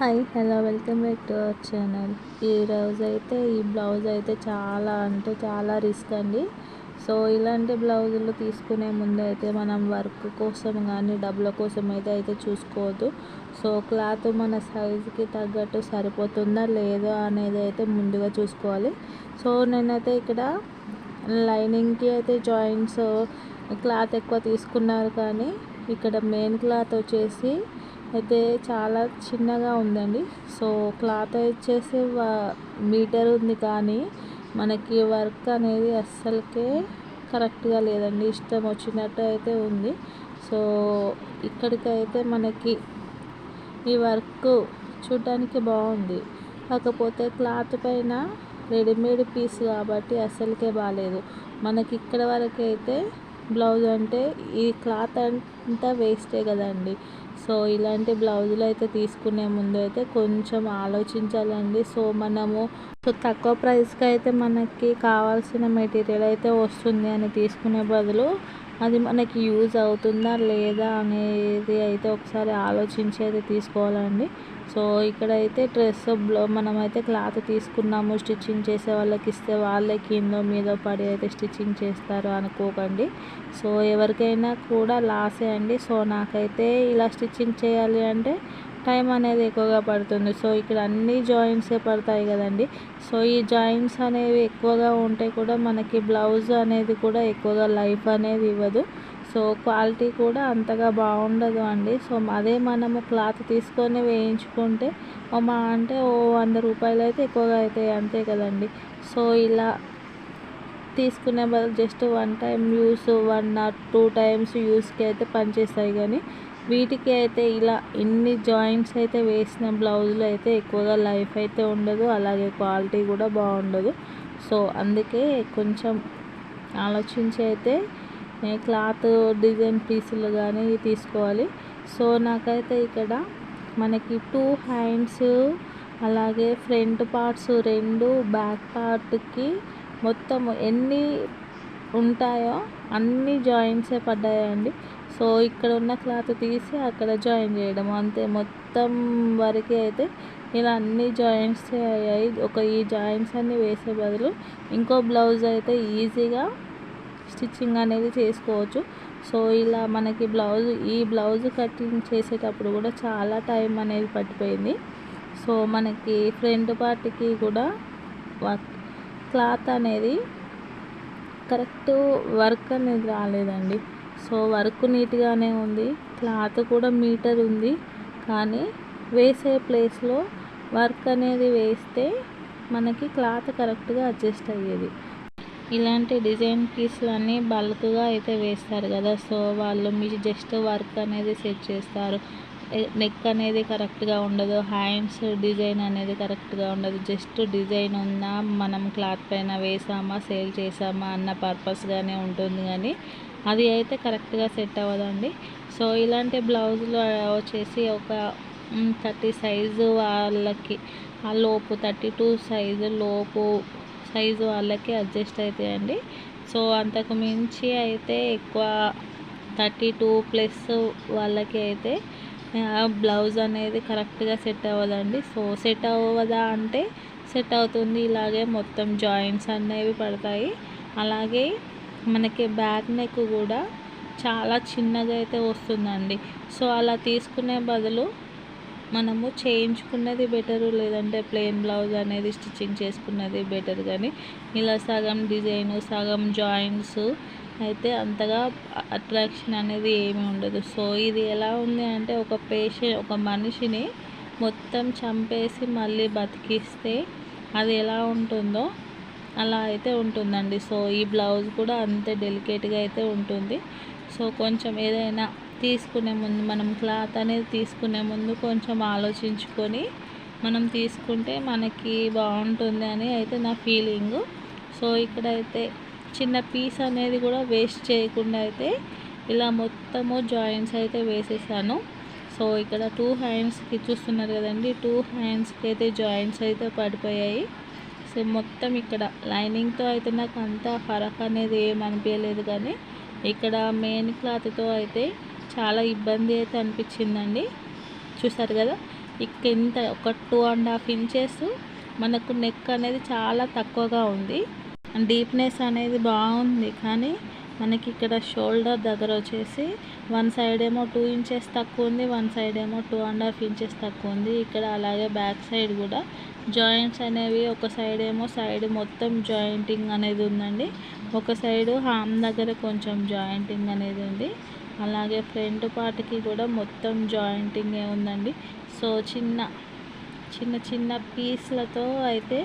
Hi hello welcome back to our channel. ఈరోజు అయితే ఈ బ్లౌజ్ అయితే చాలా అంటే చాలా రిస్క్ అండి. సో ఇలాంటి బ్లౌజులు తీసుకునే ముందు అయితే మనం వర్క్ కోసం కానీ డబ్బుల కోసం అయితే అయితే చూసుకోవద్దు. సో క్లాత్ మన సైజుకి తగ్గట్టు సరిపోతుందా లేదా అనేది అయితే ముందుగా చూసుకోవాలి. సో నేనైతే ఇక్కడ లైనింగ్కి అయితే జాయింట్స్ క్లాత్ ఎక్కువ తీసుకున్నారు కానీ ఇక్కడ మెయిన్ క్లాత్ వచ్చేసి అయితే చాలా చిన్నగా ఉందండి. సో క్లాత్ వచ్చేసి మీటర్ ఉంది కానీ మనకి వర్క్ అనేది అస్సలకే కరెక్ట్గా లేదండి. ఇష్టం వచ్చినట్టు అయితే ఉంది. సో ఇక్కడికైతే మనకి ఈ వర్క్ చూడటానికి బాగుంది. కాకపోతే క్లాత్ పైన రెడీమేడ్ పీస్ కాబట్టి అస్సలకే బాగాలేదు మనకి ఇక్కడ వరకు అయితే బ్లౌజ్ అంటే ఈ క్లాత్ అంతా వేస్టే కదండి. సో ఇలాంటి బ్లౌజులు అయితే తీసుకునే ముందు అయితే కొంచెం ఆలోచించాలండి. సో మనము సో తక్కువ ప్రైస్కి అయితే మనకి కావాల్సిన మెటీరియల్ అయితే వస్తుంది అని తీసుకునే బదులు అది మనకి యూజ్ అవుతుందా లేదా అనేది అయితే ఒకసారి ఆలోచించి అయితే తీసుకోవాలండి. సో ఇక్కడైతే డ్రెస్ మనమైతే క్లాత్ తీసుకున్నాము స్టిచ్చింగ్ చేసే వాళ్ళకి ఇస్తే వాళ్ళే కింద మీద పడి అయితే స్టిచ్చింగ్ చేస్తారు అనుకోకండి. సో ఎవరికైనా కూడా లాసే అండి. సో నాకైతే ఇలా స్టిచ్చింగ్ చేయాలి అంటే టైం అనేది ఎక్కువగా పడుతుంది. సో ఇక్కడ అన్ని జాయింట్సే పడతాయి కదండి. సో ఈ జాయింట్స్ అనేవి ఎక్కువగా ఉంటే కూడా మనకి బ్లౌజ్ అనేది కూడా ఎక్కువగా లైఫ్ అనేది ఇవ్వదు. సో క్వాలిటీ కూడా అంతగా బాగుండదు అండి. సో అదే మనము క్లాత్ తీసుకొని వేయించుకుంటే మా అంటే ఓ వంద రూపాయలు అయితే ఎక్కువగా అవుతాయి అంతే కదండి. సో ఇలా తీసుకునే బదులు just one time use one or two times యూస్కి అయితే పనిచేస్తాయి కానీ వీటికి అయితే ఇలా ఎన్ని జాయింట్స్ అయితే వేసిన బ్లౌజులు అయితే ఎక్కువగా లైఫ్ అయితే ఉండదు అలాగే క్వాలిటీ కూడా బాగుండదు. సో అందుకే కొంచెం ఆలోచించి అయితే క్లాత్ డిజైన్ పీసులు కానీ తీసుకోవాలి. సో నాకైతే ఇక్కడ మనకి టూ హ్యాండ్స్ అలాగే ఫ్రంట్ పార్ట్స్ రెండు బ్యాక్ పార్ట్కి మొత్తం ఎన్ని ఉంటాయో అన్ని జాయింట్సే పడ్డాయండి. సో ఇక్కడ ఉన్న క్లాత్ తీసి అక్కడ జాయిన్ చేయడం. అంతే మొత్తం వరకు అయితే ఇలా అన్ని జాయింట్స్ అయ్యాయి. ఒక ఈ జాయింట్స్ అన్ని వేసే బదులు ఇంకో బ్లౌజ్ అయితే ఈజీగా స్టిచ్చింగ్ అనేది చేసుకోవచ్చు. సో ఇలా మనకి బ్లౌజ్ ఈ బ్లౌజ్ కటింగ్ చేసేటప్పుడు కూడా చాలా టైం అనేది పట్టిపోయింది. సో మనకి ఫ్రంట్ పార్ట్కి కూడా క్లాత్ అనేది కరెక్ట్ వర్క్ అనేది రాలేదండి. సో వర్క్ నీట్గానే ఉంది. క్లాత్ కూడా మీటర్ ఉంది. కానీ వేసే ప్లేస్లో వర్క్ అనేది వేస్తే మనకి క్లాత్ కరెక్ట్గా అడ్జస్ట్ అయ్యేది. ఇలాంటి డిజైన్ పీస్లు అన్నీ బల్క్గా అయితే వేస్తారు కదా. సో వాళ్ళు మీ జస్ట్ వర్క్ అనేది సెట్ చేస్తారు. నెక్ అనేది కరెక్ట్గా ఉండదు. హ్యాండ్స్ డిజైన్ అనేది కరెక్ట్గా ఉండదు. జస్ట్ డిజైన్ ఉన్నా మనం క్లాత్ పైన వేసామా సేల్ చేసామా అన్న పర్పస్గానే ఉంటుంది. కానీ అది అయితే కరెక్ట్గా సెట్ అవ్వదండి. సో ఇలాంటి బ్లౌజులు వచ్చేసి ఒక థర్టీ సైజు వాళ్ళకి ఆ లోపు థర్టీ టూ సైజు లోపు సైజు వాళ్ళకి అడ్జస్ట్ అవుతాయండి సో అంతకు మించి అయితే ఎక్కువ థర్టీ టూ ప్లస్ వాళ్ళకి అయితే బ్లౌజ్ అనేది కరెక్ట్గా సెట్ అవ్వదండి. సో సెట్ అవ్వదా అంటే సెట్ అవుతుంది. ఇలాగే మొత్తం జాయింట్స్ అనేవి పడతాయి. అలాగే మనకి బ్యాక్ నెక్ కూడా చాలా చిన్నగా అయితే వస్తుందండి. సో అలా తీసుకునే బదులు మనము చేయించుకున్నది బెటరు లేదంటే ప్లెయిన్ బ్లౌజ్ అనేది స్టిచ్చింగ్ చేసుకున్నది బెటర్. కానీ ఇలా సగం డిజైన్ సగం జాయింట్స్ అయితే అంతగా అట్రాక్షన్ అనేది ఏమీ ఉండదు. సో ఇది ఎలా ఉంది అంటే ఒక పేషెంట్ ఒక మనిషిని మొత్తం చంపేసి మళ్ళీ బతికిస్తే అది ఎలా ఉంటుందో అలా అయితే ఉంటుందండి. సో ఈ బ్లౌజ్ కూడా అంతే డెలికేట్గా అయితే ఉంటుంది. సో కొంచెం ఏదైనా తీసుకునే ముందు మనం క్లాత్ అనేది తీసుకునే ముందు కొంచెం ఆలోచించుకొని మనం తీసుకుంటే మనకి బాగుంటుంది అని అయితే నా ఫీలింగు. సో ఇక్కడైతే చిన్న పీస్ అనేది కూడా వేస్ట్ చేయకుండా అయితే ఇలా మొత్తము జాయింట్స్ అయితే వేసేసాను. సో ఇక్కడ టూ హ్యాండ్స్కి చూస్తున్నారు కదండి టూ హ్యాండ్స్కి అయితే జాయింట్స్ అయితే పడిపోయాయి. సో మొత్తం ఇక్కడ లైనింగ్తో అయితే నాకు అంత ఫరక్ అనేది ఏం అనిపించలేదు కానీ ఇక్కడ మెయిన్ క్లాత్తో అయితే చాలా ఇబ్బంది అయితే అనిపించిందండి. చూసారు కదా? ఇక ఇంత ఒక టూ అండ్ హాఫ్ ఇంచెస్ మనకు నెక్ అనేది చాలా తక్కువగా ఉంది. డీప్నెస్ అనేది బాగుంది కానీ మనకి ఇక్కడ షోల్డర్ దగ్గర వచ్చేసి వన్ సైడ్ ఏమో టూ ఇంచెస్ తక్కువ ఉంది వన్ సైడ్ ఏమో టూ అండ్ హాఫ్ ఇంచెస్ తక్కువ ఉంది. ఇక్కడ అలాగే బ్యాక్ సైడ్ కూడా జాయింట్స్ అనేవి ఒక సైడ్ ఏమో సైడ్ మొత్తం జాయింటింగ్ అనేది ఉందండి. ఒక సైడు హామ్ దగ్గర కొంచెం జాయింటింగ్ అనేది ఉంది. అలాగే ఫ్రంట్ పార్ట్కి కూడా మొత్తం జాయింటింగ్ ఉందండి. సో చిన్న చిన్న చిన్న పీస్లతో అయితే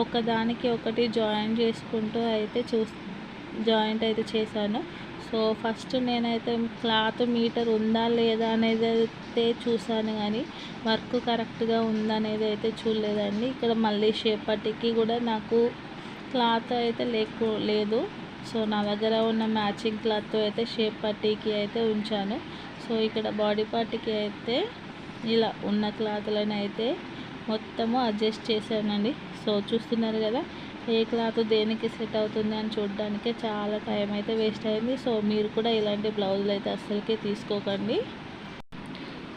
ఒకదానికి ఒకటి జాయిన్ చేసుకుంటూ అయితే చూ జాయింట్ అయితే చేశాను. సో ఫస్ట్ నేనైతే క్లాత్ మీటర్ ఉందా లేదా అనేది అయితే చూసాను కానీ వర్క్ కరెక్ట్గా ఉందనేది అయితే చూడలేదండి. ఇక్కడ మళ్ళీ షేపటికి కూడా నాకు క్లాత్ అయితే లేకు లేదు. సో నా దగ్గర ఉన్న మ్యాచింగ్ క్లాత్తో అయితే షేప్ పట్టీకి అయితే ఉంచాను. సో ఇక్కడ బాడీ పార్ట్కి అయితే ఇలా ఉన్న క్లాత్లను అయితే మొత్తము అడ్జస్ట్ చేశానండి. సో చూస్తున్నారు కదా ఏ క్లాత్ దేనికి సెట్ అవుతుంది అని చూడడానికే చాలా టైం అయితే వేస్ట్ అయింది. సో మీరు కూడా ఇలాంటి బ్లౌజులు అయితే అస్సలకే తీసుకోకండి.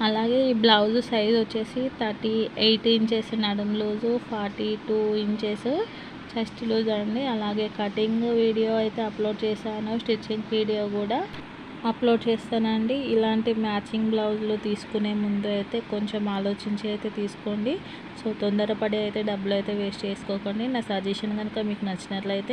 అలాగే ఈ బ్లౌజ్ సైజ్ వచ్చేసి థర్టీ ఎయిట్ ఇంచెస్ నడుము loose forty two inches chest loose అండి. అలాగే కటింగ్ వీడియో అయితే అప్లోడ్ చేశాను స్టిచ్చింగ్ వీడియో కూడా. అప్లోడ్ చేస్తానండి. ఇలాంటి మ్యాచింగ్ బ్లౌజులు తీసుకునే ముందు అయితే కొంచెం ఆలోచించి అయితే తీసుకోండి. సో తొందరపడి అయితే డబ్బులు అయితే వేస్ట్ చేసుకోకండి. నా సజెషన్ కనుక మీకు నచ్చినట్లయితే